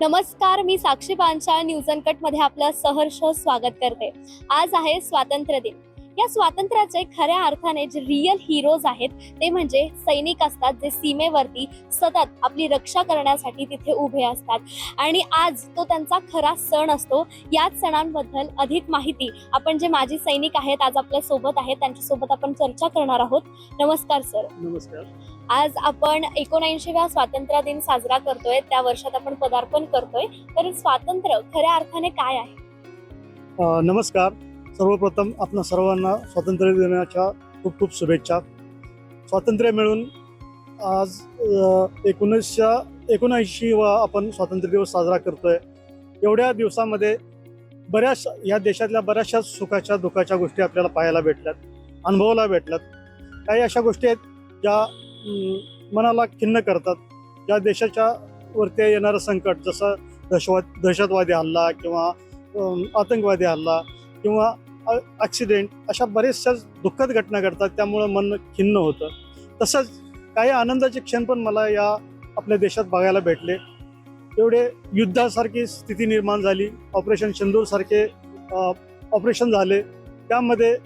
नमस्कार मी साक्षी पांचाळ न्यूज अनकटमध्ये आपलं सहर्ष स्वागत करते. आज आहे स्वातंत्र्य दिन. या स्वातंत्र्याचे खऱ्या अर्थाने जे रिअल हिरोज आहेत ते म्हणजे सैनिक असतात जे सीमेवरती सतत आपली रक्षा करण्यासाठी तिथे उभे असतात. आणि आज तो त्यांचा खरा सण असतो. याच सणांबद्दल अधिक माहिती आपण जे माजी सैनिक आहेत आज आपल्यासोबत आहेत त्यांच्यासोबत आपण चर्चा करणार आहोत. नमस्कार सर. नमस्कार. आज आपण एकोणऐंशीव्या स्वातंत्र्य दिन साजरा करतोय. त्या वर्षात आपण पदार्पण करतोय. तर स्वातंत्र्य खऱ्या अर्थाने काय आहे? नमस्कार. सर्वप्रथम आपण सर्वांना स्वातंत्र्य दिनाच्या खूप खूप शुभेच्छा. स्वातंत्र्य मिळून आज एकोणीसशे एकोणऐंशी व आपण स्वातंत्र्य दिवस साजरा करतोय. एवढ्या दिवसामध्ये बऱ्याच या देशातल्या बऱ्याचशा सुखाच्या दुःखाच्या गोष्टी आपल्याला पाहायला भेटल्यात अनुभवायला भेटल्यात. काही अशा गोष्टी आहेत ज्या मनाला खिन्न करतात. ज्या देशाच्या वरती येणारं संकट जसं दहशवाद दहशतवादी हल्ला किंवा आतंकवादी हल्ला किंवा ॲक्सिडेंट अशा बरेचशा दुःखद घटना घडतात त्यामुळं मन खिन्न होतं. तसंच काही आनंदाचे क्षण पण मला या आपल्या देशात बघायला भेटले. एवढे युद्धासारखी स्थिती निर्माण झाली ऑपरेशन सिंदूरसारखे ऑपरेशन झाले. त्यामध्ये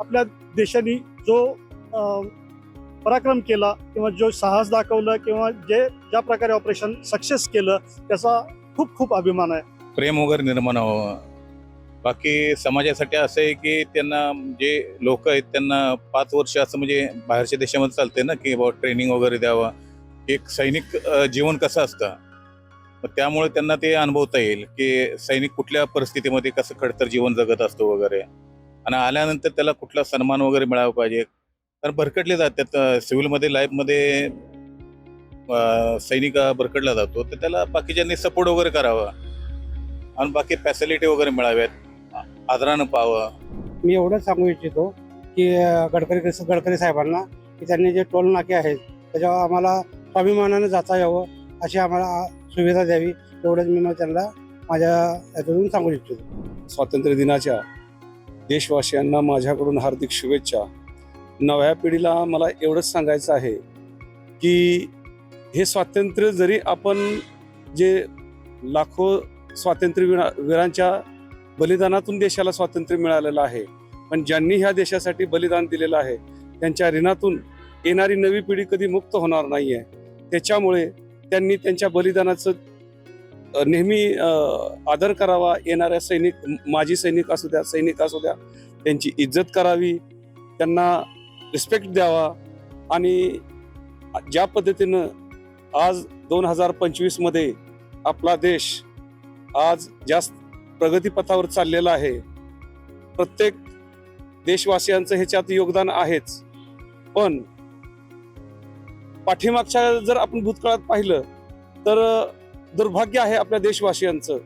आपल्या देशाने जो पराक्रम केला किंवा जो साहस दाखवलं किंवा जे ज्या प्रकारे ऑपरेशन सक्सेस केलं त्याचा खूप खूप अभिमान आहे. प्रेम वगैरे निर्माण व्हावं. बाकी समाजासाठी असं आहे की त्यांना जे लोक आहेत त्यांना पाच वर्ष असं म्हणजे बाहेरच्या देशामध्ये चालते ना की बाबा ट्रेनिंग वगैरे द्यावं. एक सैनिक जीवन कसं असतं? त्यामुळे त्यांना ते अनुभवता येईल की सैनिक कुठल्या परिस्थितीमध्ये कसं खडतर जीवन जगत असतो वगैरे. आणि आल्यानंतर त्याला कुठला सन्मान वगैरे मिळावा पाहिजे? कारण भरकटले जातात सिव्हिलमध्ये लाईफमध्ये सैनिक भरकडला जातो. तर त्याला बाकीच्यांनी सपोर्ट वगैरे करावा. आणि बाकी फॅसिलिटी वगैरे मिळाव्यात. आदरानं पाहावं. मी एवढंच सांगू इच्छितो की गडकरी गडकरी साहेबांना की त्यांनी जे टोल नाके आहेत त्याच्यावर आम्हाला स्वाभिमानानं जाता यावं अशी आम्हाला सुविधा द्यावी एवढंच मी मग त्यांना माझ्या यातून सांगू इच्छितो. स्वातंत्र्य दिनाच्या देशवासियांना माझ्याकडून हार्दिक शुभेच्छा. नव्या पिढीला मला एवढंच सांगायचं आहे की हे स्वातंत्र्य जरी आपण जे लाखो स्वातंत्र्य वीरांच्या बलिदानातून देशाला स्वातंत्र्य मिळालेलं आहे पण ज्यांनी ह्या देशासाठी बलिदान दिलेलं आहे त्यांच्या ऋणातून येणारी नवी पिढी कधी मुक्त होणार नाही आहे त्याच्यामुळे त्यांनी त्यांच्या बलिदानाचं नेहमी आदर करावा येणाऱ्या सैनिक माजी सैनिक असू द्या सैनिक असू द्या त्यांची इज्जत करावी त्यांना रिस्पेक्ट द्यावा. आणि ज्या पद्धतीनं आज दोन हजार पंचवीसमध्ये आपला देश आज जास्त प्रगतीपथावर चाललेला आहे प्रत्येक देशवासियांचं ह्याच्यात योगदान आहेच. पण पाठीमागच्या जर आपण भूतकाळात पाहिलं तर दुर्भाग्य आहे आपल्या देशवासियांचं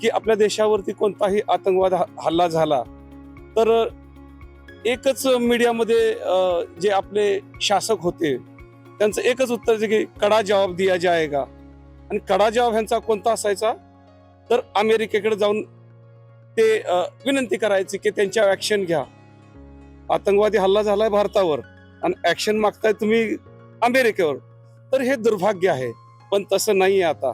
की आपल्या देशावरती कोणताही आतंकवाद हल्ला झाला. तर एकच मीडियामध्ये जे आपले शासक होते त्यांचं एकच उत्तर जे की कडा जवाब दिया जाएगा आणि कडा जवाब ह्यांचा कोणता असायचा? तर अमेरिकेकडे जाऊन ते विनंती करायची की त्यांच्या ॲक्शन घ्या. आतंकवादी हल्ला झालाय भारतावर आणि ॲक्शन मागताय तुम्ही अमेरिकेवर. तर हे दुर्भाग्य आहे पण तसं नाही आहे आता.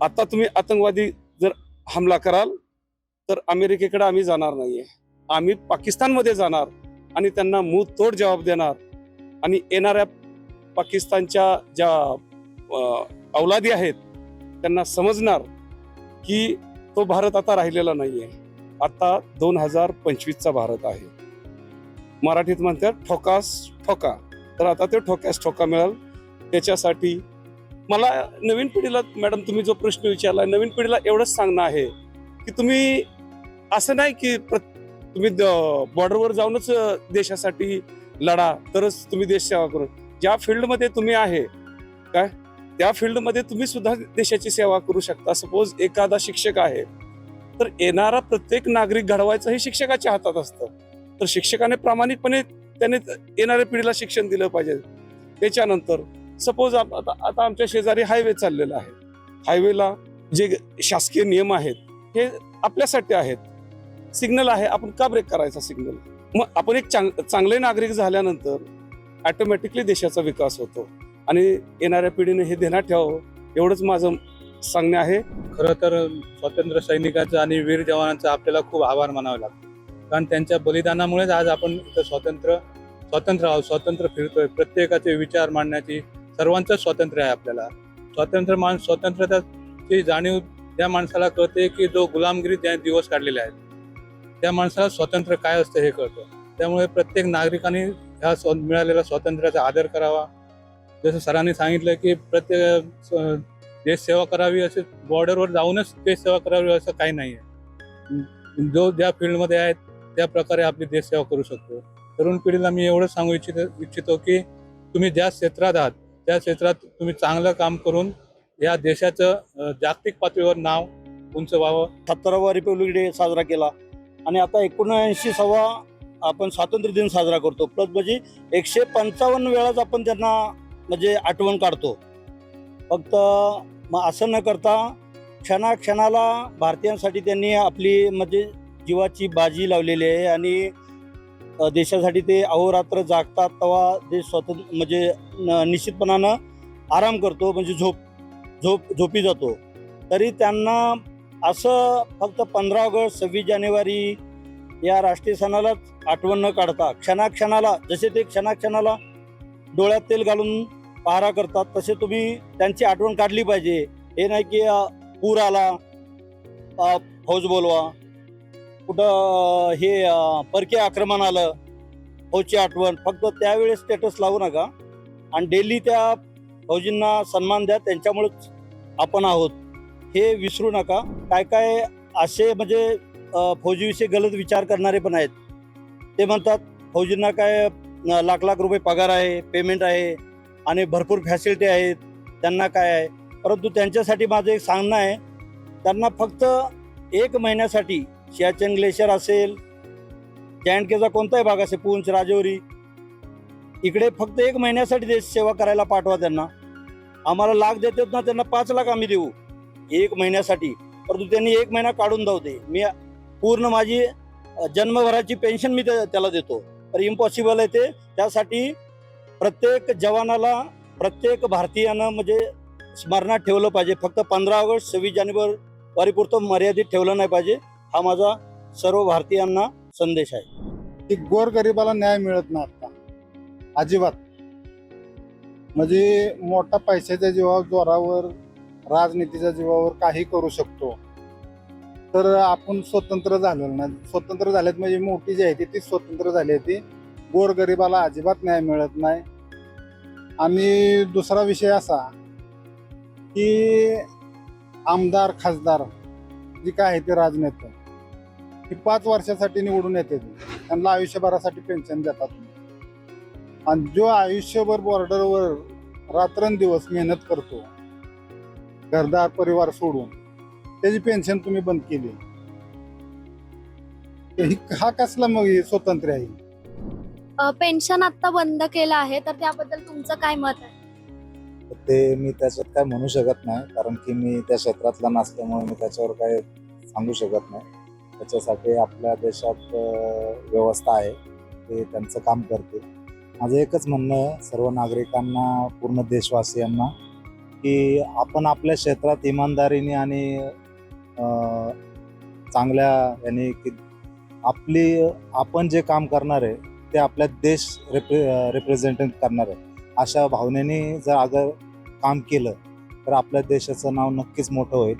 आता तुम्ही आतंकवादी जर हमला कराल तर अमेरिकेकडे आम्ही जाणार नाहीये. आम्ही पाकिस्तानमध्ये जाणार आणि त्यांना मूळ तोड जबाब देणार. आणि येणाऱ्या पाकिस्तानच्या ज्या अवलादी आहेत त्यांना समजणार की तो भारत आता राहिलेला नाही आहे आता दोन हजार पंचवीसचा भारत आहे. मराठीत म्हणतात ठोकास ठोका. तर आता ते ठोक्यास ठोका मिळाल. त्याच्यासाठी मला नवीन पिढीला मॅडम तुम्ही जो प्रश्न विचारला नवीन पिढीला एवढंच सांगणं आहे की तुम्ही असं नाही की प्र- तुम्ही बॉर्डरवर जाऊनच देशासाठी लढा तरच तुम्ही देश सेवा करू. ज्या फील्डमध्ये तुम्ही आहे काय? त्या फील्डमध्ये तुम्ही सुद्धा देशाची सेवा करू शकता. सपोज एखादा शिक्षक आहे तर येणारा प्रत्येक नागरिक घडवायचं हे शिक्षकाच्या हातात असतं. तर शिक्षकाने प्रामाणिकपणे त्याने येणाऱ्या पिढीला शिक्षण दिलं पाहिजे. त्याच्यानंतर सपोज आता आता आमच्या शेजारी हायवे चाललेला आहे. हायवेला जे शासकीय नियम आहेत हे आपल्यासाठी आहेत. सिग्नल आहे आपण का ब्रेक करायचा सिग्नल मग आपण एक चांग चांगले नागरिक झाल्यानंतर ॲटोमॅटिकली देशाचा विकास होतो. आणि येणाऱ्या पिढीने हे देण्यात ठेवावं एवढंच माझं सांगणे आहे. खरं तर स्वातंत्र्य सैनिकांचं आणि वीर जवानांचं आपल्याला खूप आभार मानावे लागतो कारण त्यांच्या बलिदानामुळेच आज आपण इथं स्वातंत्र्य स्वतंत्र आहोत स्वतंत्र फिरतोय. प्रत्येकाचे विचार मांडण्याची सर्वांचं स्वातंत्र्य आहे आपल्याला. स्वातंत्र्य माणूस स्वातंत्र्याची जाणीव त्या माणसाला कळते की जो गुलामगिरी त्या दिवस काढलेले आहेत. त्या माणसाला स्वातंत्र्य काय असतं हे कळतं. त्यामुळे प्रत्येक नागरिकांनी ह्या स्व मिळालेल्या स्वातंत्र्याचा आदर करावा. जसं सरांनी सांगितलं की प्रत्येक स- देश सेवा करावी असे बॉर्डरवर जाऊनच देश सेवा करावी असं काही नाही आहे जो ज्या फील्डमध्ये आहेत त्या प्रकारे आपली देशसेवा करू शकतो. तरुण पिढीला मी एवढंच सांगू इच्छित इच्छितो की तुम्ही ज्या क्षेत्रात आहात त्या क्षेत्रात तुम्ही चांगलं काम करून या देशाचं जागतिक पातळीवर नाव उंच व्हावं. सत्तरावा रिपब्लिक डे साजरा केला. आणि आता एकोणऐंशी सव्वा आपण स्वातंत्र्य दिन साजरा करतो. प्लस म्हणजे एकशे पंचावन्न वेळाच आपण त्यांना म्हणजे आठवण काढतो. फक्त मग असं न करता क्षणाक्षणाला भारतीयांसाठी त्यांनी आपली म्हणजे जीवाची बाजी लावलेली आहे आणि देशासाठी ते अहोरात्र जागतात तेव्हा देश स्वतंत्र म्हणजे न- निश्चितपणानं आराम करतो म्हणजे झोप झोप झोपी जातो. तरी त्यांना असं फक्त पंधरा ऑगस्ट सव्वीस जानेवारी या राष्ट्रीय सणालाच आठवण न काढता क्षणाक्षणाला जसे ते क्षणाक्षणाला डोळ्यात तेल घालून पहारा करतात तसे तुम्ही त्यांची आठवण काढली पाहिजे. हे नाही की पूर आला फौज बोलवा कुठं हे परकीय परके आक्रमण आलं फौजची आठवण फक्त त्यावेळेस स्टेटस लावू नका. आणि डेली त्या फौजींना सन्मान द्या त्यांच्यामुळेच आपण आहोत. हे विसरू नका. काय काय असे म्हणजे फौजीविषयी गलत विचार करणारे पण आहेत. ते म्हणतात फौजींना काय लाख लाख रुपये पगार आहे पेमेंट आहे आणि भरपूर फॅसिलिटी आहेत. त्यांना काय आहे? परंतु त्यांच्यासाठी माझं एक सांगणं आहे त्यांना फक्त एक महिन्यासाठी सियाचेन ग्लेशियर असेल केचा कोणताही भाग असेल पूंछ राजौरी इकडे फक्त एक महिन्यासाठी देश सेवा करायला पाठवा त्यांना. आम्हाला लाख देतात ना त्यांना पाच लाख आम्ही देऊ. एक महिन्यासाठी परंतु त्यांनी एक महिना काढून जाऊ दे. मी पूर्ण माझी जन्मभराची पेन्शन मी त्याला देतो. तर इम्पॉसिबल आहे ते. त्यासाठी प्रत्येक जवानाला प्रत्येक भारतीयानं म्हणजे स्मरणात ठेवलं पाहिजे. फक्त पंधरा ऑगस्ट सव्वीस जानेवारीपुरतं मर्यादित ठेवलं नाही पाहिजे. हा माझा सर्व भारतीयांना संदेश आहे. की गोरगरिबाला न्याय मिळत नाही आता. अजिबात. म्हणजे मोठा पैशाच्या जीवावर जोरावर राजनीतीच्या जीवावर काही करू शकतो. तर आपण स्वतंत्र झालो नाही. स्वतंत्र झालेत म्हणजे मोठी जी आहे ती ती स्वतंत्र झाली आहे ती. गोरगरिबाला अजिबात न्याय मिळत नाही. आणि दुसरा विषय असा की आमदार खासदार जी काय आहे ते राजनेते ही पाच वर्षासाठी निवडून येते. त्यांना आयुष्यभरासाठी पेन्शन देतात. आणि जो आयुष्यभर बॉर्डरवर रात्रंदिवस मेहनत करतो घरदार परिवार सोडून त्याची पेन्शन तुम्ही बंद केली. ही- कसला मग हे स्वातंत्र्य आहे? पेन्शन आता बंद केलं आहे तर त्याबद्दल तुमचं काय मत आहे? ते मी त्याच्यात काय म्हणू शकत नाही कारण की मी त्या क्षेत्रातला नसल्यामुळे मी त्याच्यावर काय सांगू शकत नाही. त्याच्यासाठी आपल्या देशात व्यवस्था आहे ते त्यांचं काम करते माझं एकच म्हणणं आहे सर्व नागरिकांना पूर्ण देशवासियांना की आपण आपल्या क्षेत्रात इमानदारीने आणि चांगल्या याने की आपली आपण जे काम करणार आहे ते आपल्या देश रिप्रे रिप्रेझेंटेट करणार आहे. अशा भावनेने जर अगर काम केलं तर आपल्या देशाचं नाव नक्कीच मोठं होईल.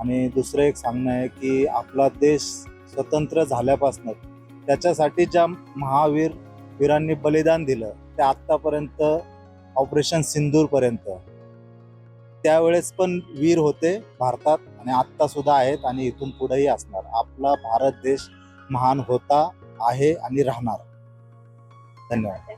आणि दुसरं एक सांगणं आहे की आपला देश स्वतंत्र झाल्यापासून त्याच्यासाठी ज्या महावीर वीरांनी बलिदान दिलं ते आत्तापर्यंत ऑपरेशन सिंदूरपर्यंत त्यावेळेस पण वीर होते भारतात आणि आत्ता सुद्धा आहेत आणि इथून पुढेही असणार. आपला भारत देश महान होता आहे आणि राहणार. धन्यवाद.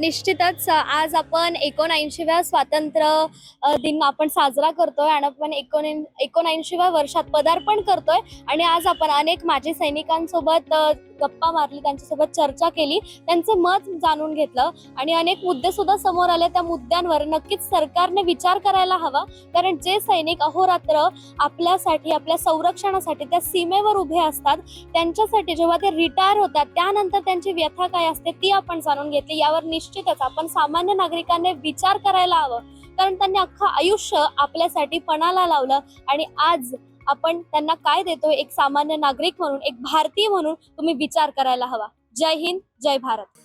निश्चितच आज आपण एकोणऐंशीव्या स्वातंत्र्य दिन आपण साजरा करतोय आणि आपण एकोण एकोणऐंशीव्या वर्षात पदार्पण करतोय. आणि आज आपण अनेक माजी सैनिकांसोबत गप्पा मारली त्यांच्यासोबत चर्चा केली त्यांचे मत जाणून घेतलं आणि अनेक मुद्दे सुद्धा समोर आले. त्या मुद्द्यांवर नक्कीच सरकारने विचार करायला हवा. कारण जे सैनिक अहोरात्र आपल्यासाठी आपल्या संरक्षणासाठी त्या सीमेवर उभे असतात त्यांच्यासाठी जेव्हा ते रिटायर होतात त्यानंतर त्यांची व्यथा काय असते ती आपण जाणून घेतली. यावर निश्चितच आपण सामान्य नागरिकांनी विचार करायला हवं. कारण त्यांनी अख्खं आयुष्य आपल्यासाठी पणाला लावलं आणि आज आपण त्यांना काय देतोय? एक सामान्य नागरिक म्हणून एक भारतीय म्हणून तुम्ही विचार करायला हवा. जय हिंद जय भारत.